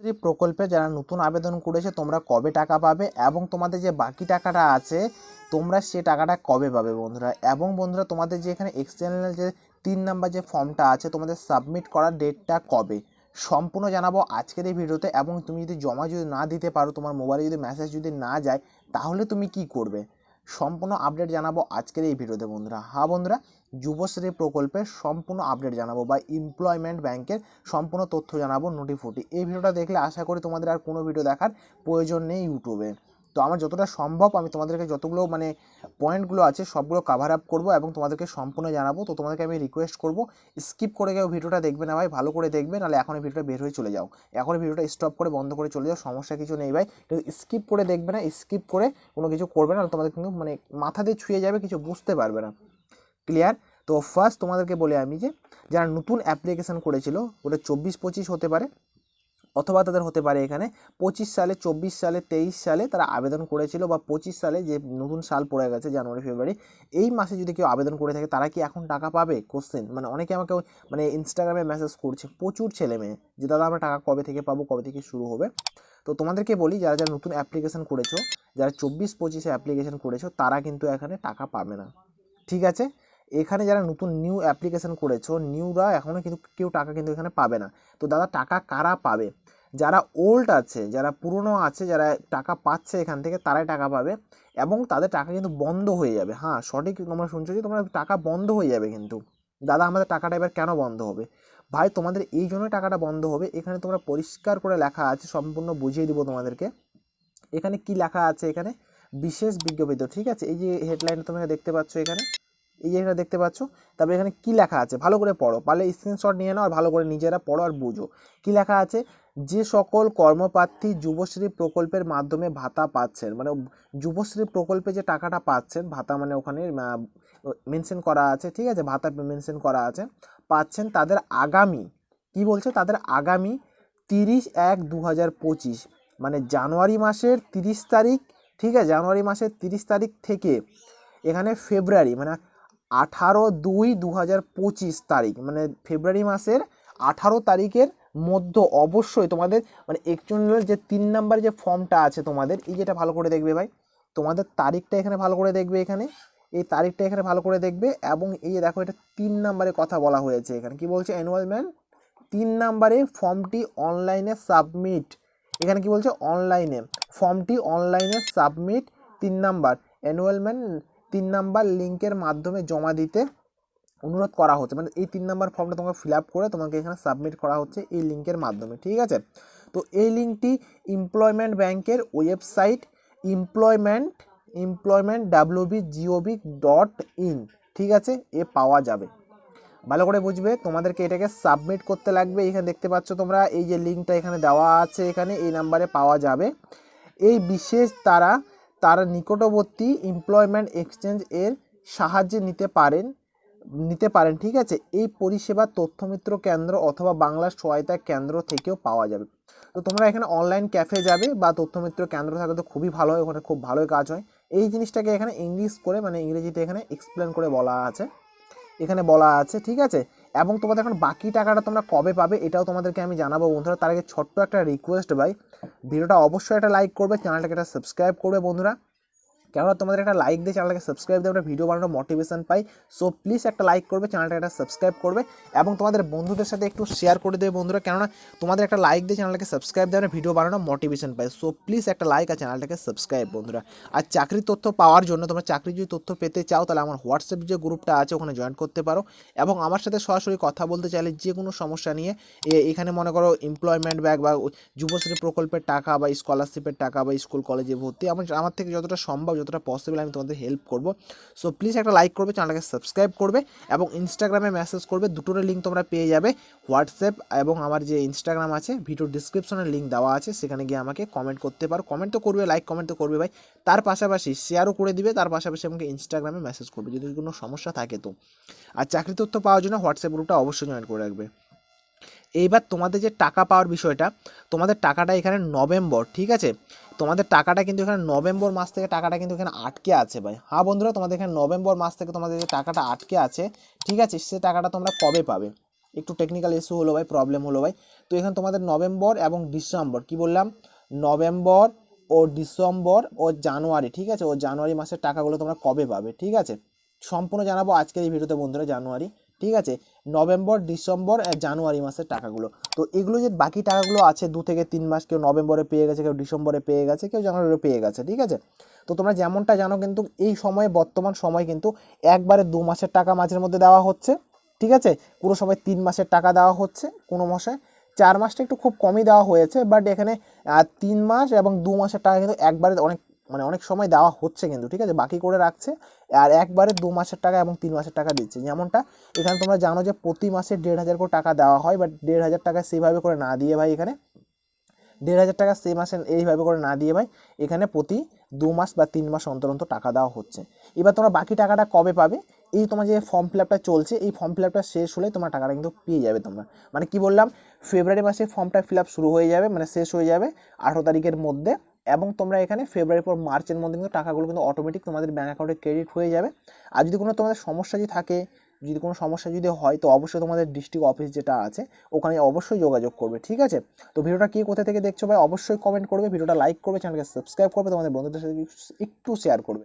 এই প্রকল্পে যারা নতুন আবেদন করেছে, তোমরা কবে টাকা পাবে এবং তোমাদের যে বাকি টাকাটা আছে, তোমরা সে টাকাটা কবে পাবে বন্ধুরা? এবং বন্ধুরা, তোমাদের যে এখানে এক্সটার্নাল যে তিন নাম্বার যে ফর্মটা আছে, তোমাদের সাবমিট করার ডেটটা কবে? সম্পূর্ণ জানাব আজকের এই ভিডিওতে এবং তুমি যদি জমা যদি না দিতে পারো, তোমার মোবাইলে যদি মেসেজ যদি না যায়, তাহলে তুমি কি করবে? সম্পূর্ণ আপডেট জানাব আজকের এই ভিডিওতে বন্ধুরা। হ্যাঁ বন্ধুরা যুবশ্রী প্রকল্পের সম্পূর্ণ আপডেট জানাব বা এমপ্লয়মেন্ট ব্যাংকের সম্পূর্ণ তথ্য জানাব নোটি ফুটি এই ভিডিওটা দেখলে আশা করি তোমাদের আর কোনো ভিডিও দেখার প্রয়োজন নেই ইউটিউবে। তো আমার যতটা সম্ভব আমি তোমাদেরকে যতগুলো মানে পয়েন্টগুলো আছে সবগুলো কাভার আপ করব এবং তোমাদেরকে সম্পূর্ণ জানাব। তো তোমাদেরকে আমি রিকোয়েস্ট করব স্কিপ করে কেউ ভিডিওটা দেখবে না ভাই, ভালো করে দেখবে, নাহলে এখন ভিডিওটা বের হয়ে চলে যাও। এখন ভিডিওটা স্টপ করে বন্ধ করে চলে যাও, সমস্যা কিছু নেই ভাই। স্কিপ করে দেখবে না স্কিপ করে কোনো কিছু করবে না তোমাদের কিন্তু মানে মাথা দিয়ে ছুঁয়ে যাবে, কিছু বুঝতে পারবে না। ক্লিয়ার তো ফার্স্ট তোমাদেরকে বলে আমি যে, যারা নতুন অ্যাপ্লিকেশান করেছিল ওটা চব্বিশ পঁচিশ হতে পারে, অথবা তাদের হতে পারে এখানে পঁচিশ সালে, চব্বিশ সালে, তেইশ সালে তারা আবেদন করেছিল, বা পঁচিশ সালে যে নতুন সাল পড়ে গেছে, জানুয়ারি, ফেব্রুয়ারি, এই মাসে যদি কেউ আবেদন করে থাকে, তারা কি এখন টাকা পাবে? কোশ্চেন মানে অনেকে আমাকে মানে ইনস্টাগ্রামে মেসেজ করছে, প্রচুর ছেলে মেয়ে, যে, দাদা, আমরা টাকা কবে থেকে পাবো? কবে থেকে শুরু হবে? তো তোমাদেরকে বলি, যারা যারা নতুন অ্যাপ্লিকেশন করেছ, যারা চব্বিশ পঁচিশে অ্যাপ্লিকেশন করেছ, তারা কিন্তু এখানে টাকা পাবে না। ঠিক আছে? এখানে যারা নতুন নিউ অ্যাপ্লিকেশন করেছ নিউরা এখনও কিন্তু কেউ টাকা কিন্তু এখানে পাবে না। তো দাদা, টাকা কারা পাবে? যারা ওল্ড আছে, যারা পুরনো আছে, যারা টাকা পাচ্ছে এখান থেকে, তারাই টাকা পাবে এবং তাদের টাকা কিন্তু বন্ধ হয়ে যাবে। হ্যাঁ সঠিক তোমরা শুনছো যে তোমরা টাকা বন্ধ হয়ে যাবে কিন্তু। দাদা, আমাদের টাকাটা এবার কেন বন্ধ হবে? ভাই, তোমাদের এই জন্যই টাকাটা বন্ধ হবে। এখানে তোমরা পরিষ্কার করে লেখা আছে, সম্পূর্ণ বুঝিয়ে দিব তোমাদেরকে। এখানে কি লেখা আছে এখানে? বিশেষ বিজ্ঞপ্তি, ঠিক আছে? এই যে হেডলাইনটা তোমরা দেখতে পাচ্ছ এখানে। এই যে এখানে দেখতে পাচ্ছ, তারপরে এখানে কি লেখা আছে? ভালো করে পড়ো, পারলে স্ক্রিনশট নিয়ে নাও আর ভালো করে নিজেরা পড়ো আর বুঝো। কি লেখা আছে? যে সকল কর্মপ্রার্থী যুবশ্রী প্রকল্পের মাধ্যমে ভাতা পাচ্ছেন মানে যুবশ্রী প্রকল্পে যে টাকাটা পাচ্ছেন, ভাতা মানে ওখানে মেনশন করা আছে, ঠিক আছে? ভাতা মেনশন করা আছে, পাচ্ছেন তাদের আগামী, কি বলছে? তাদের আগামী তিরিশ এক দু হাজার পঁচিশ মানে জানুয়ারি মাসের তিরিশ তারিখ, ঠিক আছে? জানুয়ারি মাসের তিরিশ তারিখ থেকে, এখানে ফেব্রুয়ারি মানে আঠারো দুই দু হাজার পঁচিশ তারিখ মানে ফেব্রুয়ারি মাসের আঠারো তারিখের মধ্য অবশ্যই তোমাদের মানে একচুয়ালের যে তিন নাম্বার যে ফর্মটা আছে তোমাদের, এই যেটা ভালো করে দেখবে ভাই, তোমাদের তারিখটা এখানে ভালো করে দেখবে এখানে, এই তারিখটা এখানে ভালো করে দেখবে এবং এই যে দেখো এটা তিন নাম্বারে কথা বলা হয়েছে এখানে, কি বলছে এনরোলমেন্ট তিন নাম্বারে ফর্মটি অনলাইনে সাবমিট এখানে কি বলছে অনলাইনে ফর্মটি অনলাইনে সাবমিট তিন নাম্বার এনরোলমেন্ট তিন নাম্বার লিঙ্কের মাধ্যমে জমা দিতে অনুরোধ করা হচ্ছে। মানে এই তিন নাম্বার ফর্মটা তোমাকে ফিল আপ করে তোমাকে এখানে সাবমিট করা হচ্ছে এই লিঙ্কের মাধ্যমে, ঠিক আছে? তো এই লিঙ্কটি এমপ্লয়মেন্ট ব্যাংকের website employment employment WB GOB dot in ঠিক আছে? এ পাওয়া যাবে। ভালো করে বুঝবে, তোমাদেরকে এটাকে সাবমিট করতে লাগবে। এখানে দেখতে পাচ্ছ তোমরা এই যে লিঙ্কটা এখানে দেওয়া আছে, এখানে এই নাম্বারে পাওয়া যাবে। এই বিশেষ তারা তার নিকটবর্তী এমপ্লয়মেন্ট এক্সচেঞ্জ এর সাহায্যে নিতে পারেন নিতে পারেন, ঠিক আছে? এই পরিষেবা তথ্যমিত্র কেন্দ্র অথবা বাংলা সহায়তা কেন্দ্র থেকেও পাওয়া যাবে। তো তোমরা এখানে অনলাইন ক্যাফে যাবে বা তথ্যমিত্র কেন্দ্র থাকলে তো খুবই ভালো হয়, ওখানে খুব ভালোই কাজ হয়। এই জিনিসটাকে এখানে ইংলিশ করে মানে ইংরেজিতে এখানে এক্সপ্লেন করে বলা আছে। এখানে বলা আছে, ঠিক আছে? এবং তোমাদের এখন বাকি টাকাটা তোমরা কবে পাবে এটাও তোমাদেরকে আমি জানাব। বন্ধুরা, তার আগে ছোট্ট একটা রিকোয়েস্ট ভাই। ভিডিওটা অবশ্যই একটা লাইক করবে চ্যানেলটাকে একটা সাবস্ক্রাইব করবে বন্ধুরা। কেননা তোমাদের একটা লাইক দিয়ে চ্যানেলটাকে সাবস্ক্রাইব দিয়ে আমরা ভিডিও বানানোর মোটিভেশন পাই। সো প্লিজ একটা লাইক করবে চ্যানেলটাকে একটা সাবস্ক্রাইব করবে এবং তোমাদের বন্ধুদের সাথে একটু শেয়ার করে দেবে বন্ধুরা। কেননা তোমাদের একটা লাইক দিয়ে চ্যানেলটাকে সাবস্ক্রাইব দিয়ে আমরা ভিডিও বানানোর মোটিভেশন পাই। সো প্লিজ একটা লাইক আর চ্যানেলটাকে সাবস্ক্রাইব বন্ধুরা। আর চাকরির তথ্য পাওয়ার জন্য, তোমরা চাকরির যদি তথ্য পেতে চাও, তাহলে আমার হোয়াটসঅ্যাপ যে গ্রুপটা আছে, ওখানে জয়েন করতে পারো। এবং আমার সাথে সরাসরি কথা বলতে চাইলে যে কোনো সমস্যা নিয়ে এখানে মনে করো এমপ্লয়মেন্ট ব্যাগ বা যুবশ্রী প্রকল্পের টাকা বা স্কলারশিপের টাকা বা স্কুল কলেজে ভর্তি। আমার আমার থেকে যতটা সম্ভব যতটা পসিবল আমি তোমাদের হেল্প করব। সো প্লিজ একটা লাইক করবে চ্যানেলটাকে সাবস্ক্রাইব করবে এবং ইনস্টাগ্রামে মেসেজ করবে। দুটোর লিঙ্ক তোমরা পেয়ে যাবে। হোয়াটসঅ্যাপ এবং আমার যে ইনস্টাগ্রাম আছে ভিডিও ডিসক্রিপশনের লিঙ্ক দেওয়া আছে। সেখানে গিয়ে আমাকে কমেন্ট করতে পারো। কমেন্ট তো করবে লাইক কমেন্ট তো করবে ভাই। তার পাশাপাশি শেয়ারও করে দিবে। তার পাশাপাশি আমাকে ইনস্টাগ্রামে মেসেজ করবে। যদি কোনো সমস্যা থাকে তো। আর চাকরি তথ্য পাওয়ার জন্য হোয়াটসঅ্যাপ গ্রুপটা অবশ্যই জয়েন করে রাখবে। এইবার তোমাদের যে টাকা পাওয়ার বিষয়টা, তোমাদের টাকাটা এখানে নভেম্বর, ঠিক আছে? তোমাদের টাকাটা কিন্তু এখানে নভেম্বর মাস থেকে টাকাটা কিন্তু এখানে আটকে আছে ভাই। হ্যাঁ বন্ধুরা, তোমাদের এখানে নভেম্বর মাস থেকে তোমাদের যে টাকাটা আটকে আছে, ঠিক আছে? সে টাকাটা তোমরা কবে পাবে? একটু টেকনিক্যাল ইস্যু হলো ভাই প্রবলেম হলো ভাই। তো এখানে তোমাদের নভেম্বর এবং ডিসেম্বর, কি বললাম? নভেম্বর ও ডিসেম্বর ও জানুয়ারি, ঠিক আছে? ও জানুয়ারি মাসের টাকাগুলো তোমরা কবে পাবে, ঠিক আছে? সম্পূর্ণ জানাব আজকের এই ভিডিওতে বন্ধুরা, জানুয়ারি। ঠিক আছে? নভেম্বর, ডিসেম্বর আর জানুয়ারি মাসের টাকাগুলো। তো এগুলো যে বাকি টাকাগুলো আছে, দু থেকে তিন মাস কেউ নভেম্বরে পেয়ে গেছে, কেউ ডিসেম্বরে পেয়ে গেছে, কেউ জানুয়ারিতে পেয়ে গেছে, ঠিক আছে? তো তোমরা যেমনটা জানো কিন্তু এই সময়ে, বর্তমান সময় কিন্তু একবারে দু মাসের টাকা মাঝের মধ্যে দেওয়া হচ্ছে, ঠিক আছে? পুরো সময় তিন মাসের টাকা দেওয়া হচ্ছে কোনো মাসে চার মাসটা একটু খুব কমই দেওয়া হয়েছে বাট এখানে তিন মাস এবং দু মাসের টাকা কিন্তু একবারে অনেক মানে অনেক সময় দেওয়া হচ্ছে কিন্তু, ঠিক আছে? বাকি করে রাখছে আর একবারে দু মাসের টাকা এবং তিন মাসের টাকা দিচ্ছে। যেমনটা এখানে তোমরা জানো যে প্রতি মাসে দেড় হাজার করে টাকা দেওয়া হয় বাট দেড় হাজার টাকা সেভাবে করে না দিয়ে ভাই এখানে, দেড় হাজার টাকা সেই মাসে এইভাবে করে না দিয়ে ভাই এখানে প্রতি দু মাস বা তিন মাস অন্তর অন্তর টাকা দেওয়া হচ্ছে। এবার তোমরা বাকি টাকাটা কবে পাবে? এই তোমার যে ফর্ম ফিল আপটা চলছে, এই ফর্ম ফিল আপটা শেষ হলে তোমার টাকাটা কিন্তু পেয়ে যাবে তোমরা। মানে কি বললাম? ফেব্রুয়ারি মাসে ফর্মটা ফিল আপ শুরু হয়ে যাবে মানে শেষ হয়ে যাবে আঠেরো তারিখের মধ্যে। এবং তোমরা এখানে ফেব্রুয়ারি পর মার্চের মধ্যে কিন্তু টাকাগুলো কিন্তু অটোমেটিক তোমাদের ব্যাঙ্ক অ্যাকাউন্টে ক্রেডিট হয়ে যাবে। আর যদি কোনো তোমাদের সমস্যা যদি থাকে, যদি কোনো সমস্যা যদি হয়, তো অবশ্যই তোমাদের ডিস্ট্রিক্ট অফিস যেটা আছে, ওখানে অবশ্যই যোগাযোগ করবে, ঠিক আছে? তো ভিডিওটা কে কোথা থেকে দেখছ ভাই, অবশ্যই কমেন্ট করবে, ভিডিওটা লাইক করবে চ্যানেলকে সাবস্ক্রাইব করবে, তোমাদের বন্ধুদের সাথে একটু শেয়ার করবে।